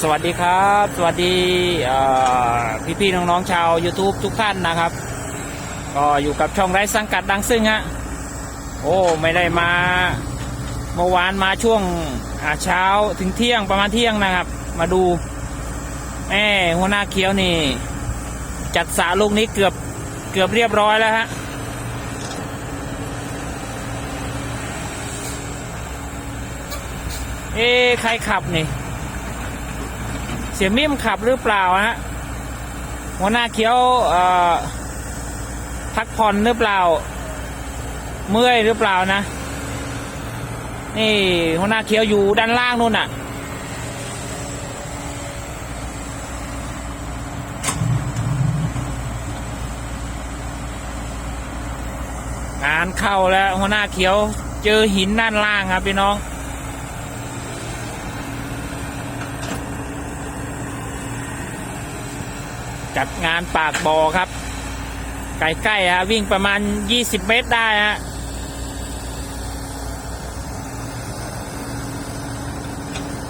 สวัสดีครับ สวัสดีพี่พี่ๆน้องๆชาว YouTube ทุกท่านนะครับ ก็อยู่กับช่องไร้สังกัดดังซึ่งฮะโอ้ไม่ได้มาเมื่อวานมาช่วงเช้าถึงเที่ยงประมาณเที่ยงนะครับ มาดูแม่หัวหน้าเคี้ยวนี่ จัดสาลูกนี้เกือบเกือบเรียบร้อยแล้วฮะเอ๊ใครขับนี่ สียมิ่มขับหรือเปล่าฮะหัวหน้าเขียวพักผ่อนหรือเปล่า เมื่อยหรือเปล่านะ นี่หัวหน้าเขียวอยู่ด้านล่างนู่นน่ะ งานเข้าแล้วหัวหน้าเขียว เจอหินด้านล่างครับพี่น้อง จัดงานปากบ่อครับ ใกล้ๆฮะวิ่งประมาณ 20 เมตรได้ฮะ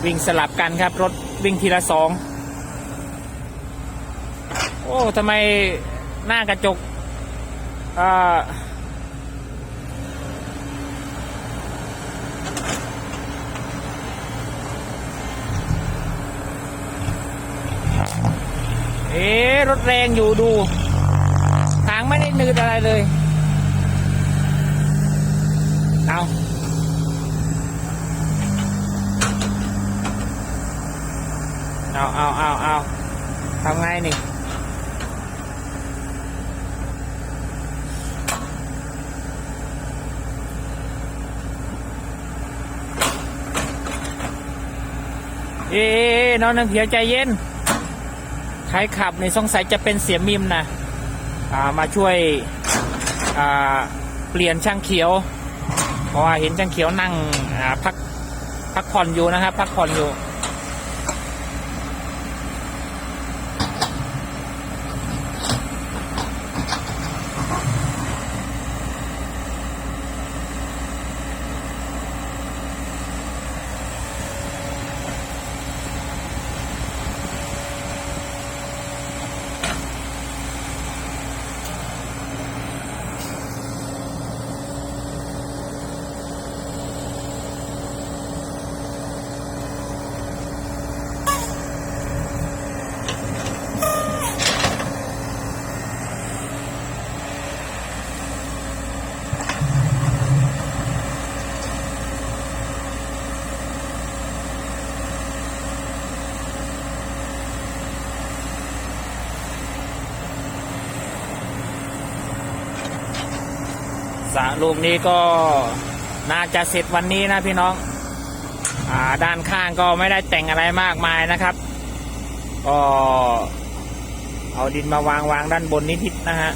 วิ่งสลับกันครับ รถวิ่งทีละสองโอ้ทำไมหน้ากระจกอ่า อ๊รถแรงอยู่ดู ทางไม่ได้นืดอะไรเลย เอาเอาเอาเอาเอาทำไงนี่เอ๊ะน้องน้ำเขียวใจเย็น ใครขับในสงสัยจะเป็นเสียมิมนะามาช่วยเปลี่ยนช่างเขียว เพราะว่าเห็นช่างเขียวนั่งพักพักผ่อนอยู่นะครับ พักผ่อนอยู่ สระลูกนี้ก็น่าจะเสร็จวันนี้นะพี่น้องอ่าด้านข้างก็ไม่ได้แต่งอะไรมากมายนะครับ ก็เอาดินมาวางวางด้านบนนิดๆนะฮะ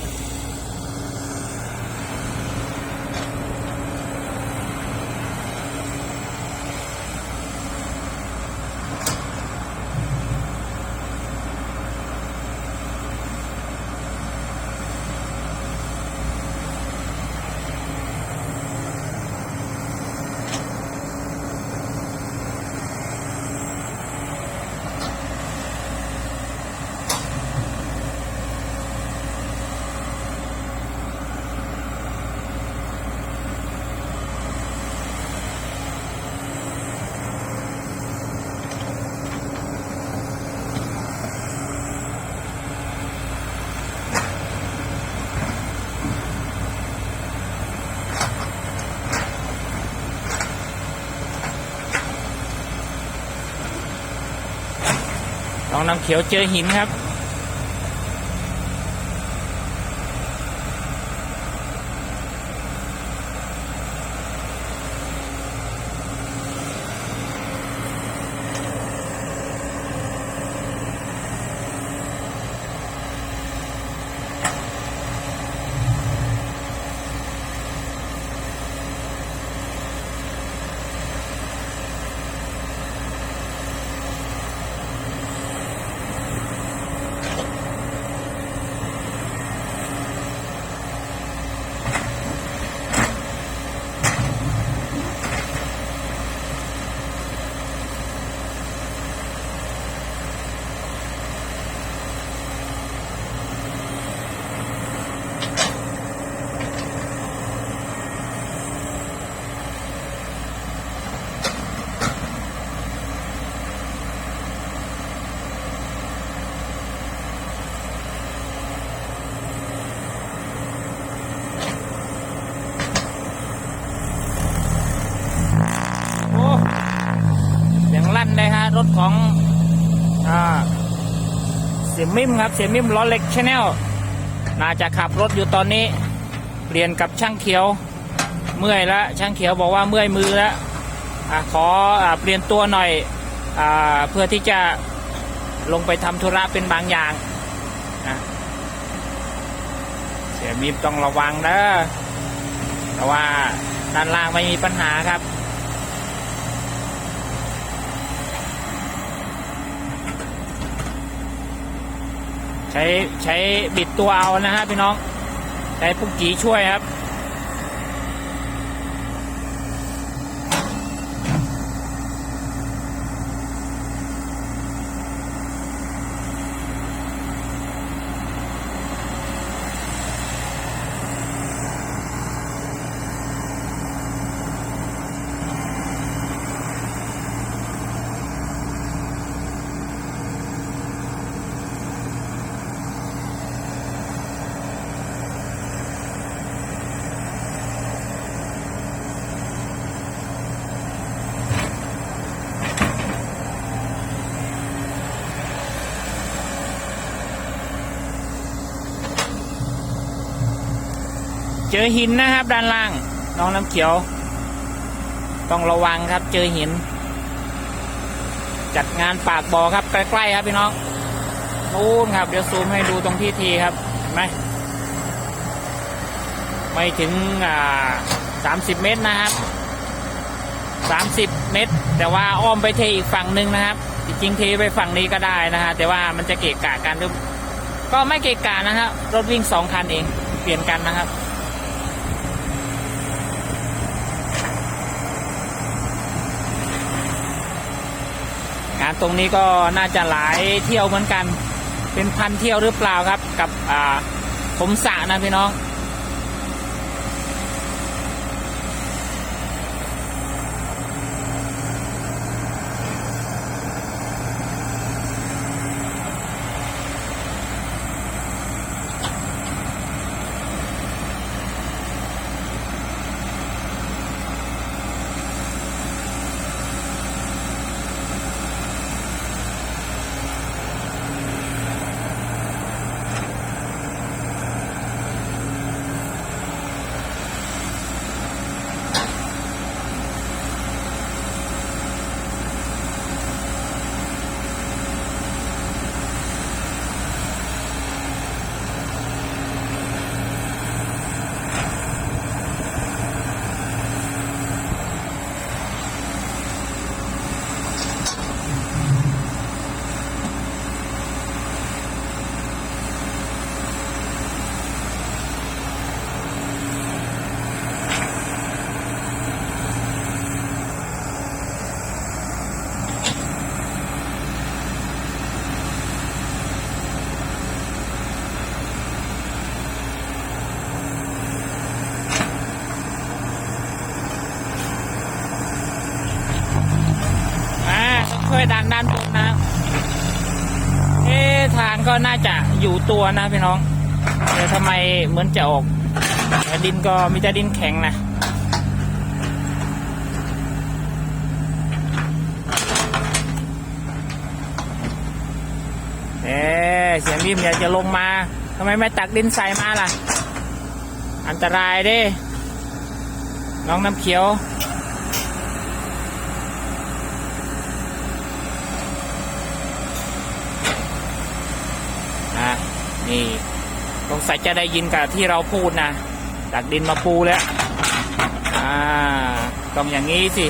น้องน้ำเขียวเจอหินครับ อ รถ ของอ่าเสียมิมครับเสียมิมล้อเล็กชาแนลน่าจะขับรถอยู่ตอนนี้ เปลี่ยนกับช่างเขียวเมื่อยแล้วช่างเขียวบอกว่าเมื่อยมือแล้วอขออเปลี่ยนตัวหน่อยอเพื่อที่จะลงไปทำธุระเป็นบางอย่างนะเสียมิมต้องระวังนะแต่ว่าด้านล่างไม่มีปัญหาครับ ใช้ใช้บิดตัวเอานะฮะพี่น้อง ใช้ปุกกีช่วยครับ จอหินนะครับ ด้านล่าง น้องน้ำเขียว ต้องระวังครับ เจอหิน จัดงานปากบ่อครับใกล้ๆครับพี่น้องนู่นครับเดี๋ยวซูมให้ดูตรงที่ทีครับเห็นไหมไม่ถึงอ่าสามสิบเมตรนะครับสามสิบเมตร แต่ว่าอ้อมไปเทอีกฝั่งหนึ่งนะครับจริงเทไปฝั่งนี้ก็ได้นะฮะแต่ว่ามันจะเกะกะกันหรือก็ไม่เกะกะนะครับรถวิ่งสองคันเองเปลี่ยนกันนะครับ งานตรงนี้ก็น่าจะหลายเที่ยวเหมือนกัน เป็นพันเที่ยวหรือเปล่าครับ กับอ่าผมสะนะพี่น้อง อ่าต้องช่วยดันด้านบนนะเอ๊ะทางก็น่า จะอยู่ตัวนะพี่น้องแต่ทำไมเหมือนจะออกแต่ดินก็มีแต่ดินแข็งนะเอ๊ะเสียงริมอยากจะลงมาทำไมไม่ตักดินใส่มาล่ะ อันตรายด้น้องน้ำเขียว นี่สงสัยจะได้ยินกับที่เราพูดนะตักดินมาปูแล้วอ่าต้องอย่างนี้สิ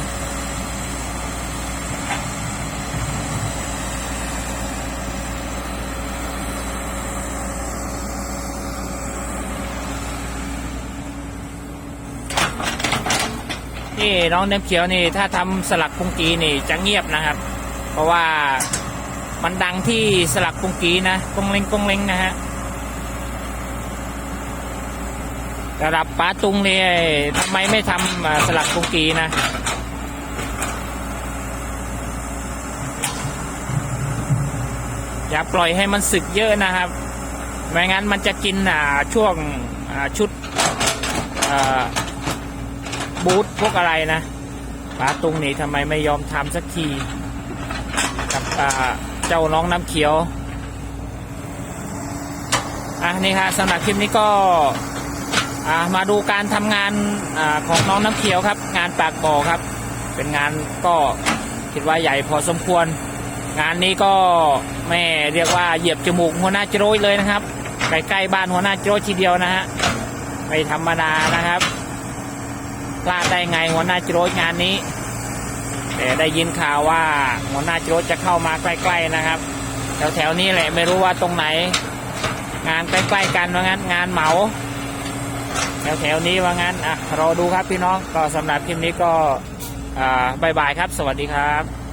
นี่น้องเนมเขียวนี่ ถ้าทำสลักพุงกีนี่จะเงียบนะครับ เพราะว่า มันดังที่สลักพุงกีนะกงเล็งกงเล็งนะฮะระดับป้าตุงนี่ทำไมไม่ทำสลักพุงกีนะอย่าปล่อยให้มันสึกเยอะนะครับ ไม่งั้นมันจะกินอ่าช่วงอ่าชุดอ่าบูธพวกอะไรนะป้าตุงนี่ทำไมไม่ยอมทำสักทีอ่า เจ้าน้องน้ำเขียว อะนี่ฮะสำหรับคลิปนี้ก็อ่ามาดูการทำงานอาของน้องน้ำเขียวครับ งานปากบ่อครับ เป็นงานก็คิดว่าใหญ่พอสมควร งานนี้ก็แม่เรียกว่าเหยียบจมูกหัวหน้าโจรยเลยนะครับใกล้ๆบ้านหัวหน้าโจรยทีเดียวนะฮะไม่ธรรมดานะครับพลาดได้ไงหัวหน้าโจรยงานนี้ แต่ได้ยินข่าวว่าหัวหน้าโจรยจะเข้ามาใกล้ๆนะครับ แถวๆนี้แหละไม่รู้ว่าตรงไหน งานใกล้ๆกันว่างั้นงานเหมาแถวๆนี้ว่างั้นอะรอดูครับพี่น้องก็สำหรับคลิปนี้ก็อ่าบายบายครับ สวัสดีครับ